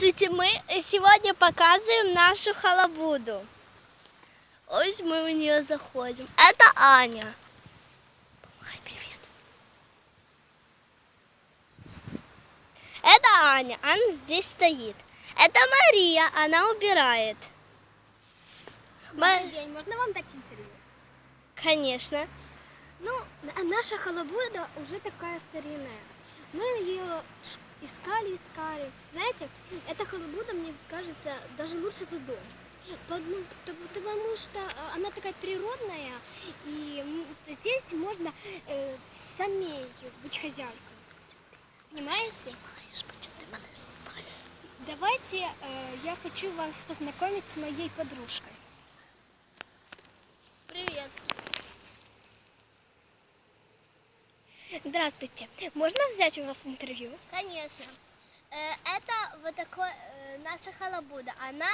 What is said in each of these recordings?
Здравствуйте, мы сегодня показываем нашу халабуду. Ось мы в нее заходим. Это Аня. Помахай привет. Это Аня, она здесь стоит. Это Мария, она убирает. Добрый день, можно вам дать интервью? Конечно. Ну, наша халабуда уже такая старинная. Искали, искали. Знаете, эта халабуда, мне кажется, даже лучше за дом. Потому что э, она такая природная, и здесь можно э, самей быть хозяйкой. Понимаете? Почему ты? Давайте э, я хочу вас познакомить с моей подружкой. Привет. Здравствуйте. Можно взять у вас интервью? Конечно. Э, Это вот такой э, наша халабуда. Она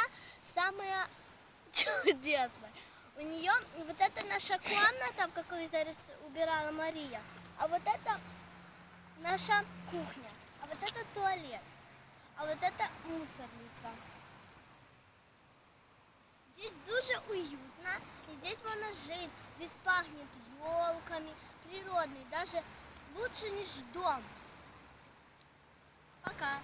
самая чудесная. У нее вот это наша комната, в какой зараз убирала Мария. А вот это наша кухня. А вот это туалет. А вот это мусорница. Здесь дуже уютно, и здесь можно жить. Здесь пахнет елками, природный, даже лучше, ніж дом. Пока.